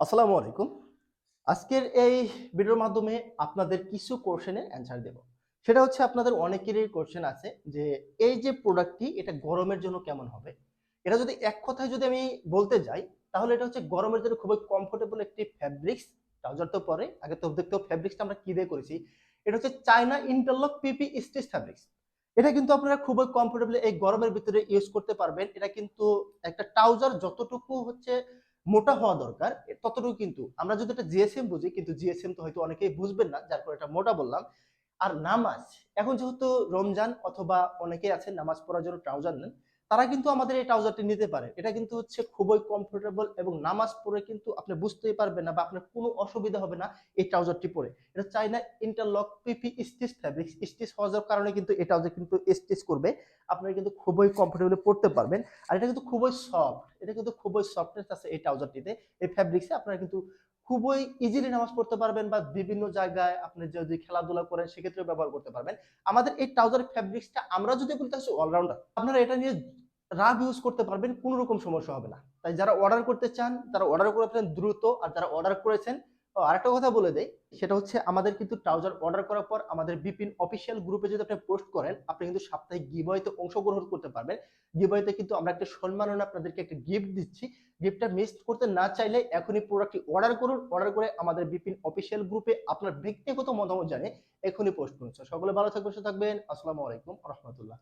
আসসালামু আলাইকুম। আজকের এই ভিডিওর মাধ্যমে আপনাদের কিছু কোশ্চেনের অ্যান্সার দেব। সেটা হচ্ছে আপনাদের অনেকেরই কোশ্চেন আছে যে, এই যে প্রোডাক্টটি এটা গরমের জন্য কেমন হবে? এটা যদি এক কথায় যদি আমি বলতে যাই, তাহলে এটা হচ্ছে গরমের জন্য খুবই কমফোর্টেবল একটি ফ্যাব্রিক্স ট্রাউজার তো পরে, আগে তো দেখতে ফ্যাব্রিক্সটা আমরা কি দিয়ে করেছি? এটা হচ্ছে China interlock PP stitch fabrics এটা কিন্তু আপনারা খুবই কমফোর্টেবল এই গরমের ভিতরে ইউজ করতে পারবেন। এটা কিন্তু একটা ট্রাউজার যতটুকু হচ্ছে মোটা হওয়া দরকার ততটুকু কিন্তু। আমরা যদি এটা জিএসএম বুঝি, কিন্তু জিএসএম তো হয়তো অনেকেই বুঝবেন না, যার পরে এটা মোটা বললাম। আর নামাজ, এখন যেহেতু রমজান অথবা অনেকেই আছেন নামাজ পড়ার জন্য ট্রাউজার নেন তারা কিন্তু আমাদের এই ট্রাউজারটি নিতে পারে। এটা কিন্তু হচ্ছে খুবই কমফোর্টেবল এবং নামাজ পড়ে কিন্তু আপনি বুঝতেই পারবেন না বা আপনার কোনো অসুবিধা হবে না এই ট্রাউজারটি পরে। এটা China interlock PP stitch fabrics stitch হওয়ার কারণে কিন্তু এই ট্রাউজার কিন্তু স্টিচ করবে। আপনারা কিন্তু খুবই কমফোর্টেবল পড়তে পারবেন। আর এটা কিন্তু খুবই সফট এটা কিন্তু খুবই সফটনেস আছে এই ট্রাউজারটিতে এই ফ্যাব্রিক্সে আপনারা কিন্তু খুবই ইজিলি নামাজ পড়তে পারবেন বা বিভিন্ন জায়গায় আপনি যদি খেলাধুলা করেন সেক্ষেত্রে ব্যবহার করতে পারবেন। আমাদের এই ট্রাউজার ফ্যাব্রিক্সটা আমরা যদি বলতে আসি অলরাউন্ডার আপনারা এটা নিয়ে রাব ইউজ করতে পারবেন, কোনো রকম সমস্যা হবে না। তাই যারা অর্ডার করতে চান, তারা অর্ডার করে ফেলেন দ্রুত, আর যারা অর্ডার করেছেন আরেকটা কথা বলে দেই, সেটা হচ্ছে আমাদের কিন্তু ট্রাউজার অর্ডার করার পর আমাদের বিপিন অফিসিয়াল গ্রুপে যদি আপনি পোস্ট করেন, আপনি কিন্তু সাপ্তাহিক গিবয়তে অংশগ্রহণ করতে পারবেন। গিবয়তে কিন্তু আমরা একটা সম্মাননা আপনাদেরকে একটা গিফট দিচ্ছি। গিফটটা মিস করতে না চাইলে এখনই প্রোডাক্টটি অর্ডার করুন। অর্ডার করে আমাদের বিপিন অফিসিয়াল গ্রুপে আপনার ব্যক্তিগত মতামত জানে এখনই পোস্ট করুন। সকলে ভালো থাকবেন, সুস্থ থাকবেন। আসসালামু আলাইকুম রহমতুল্লাহ।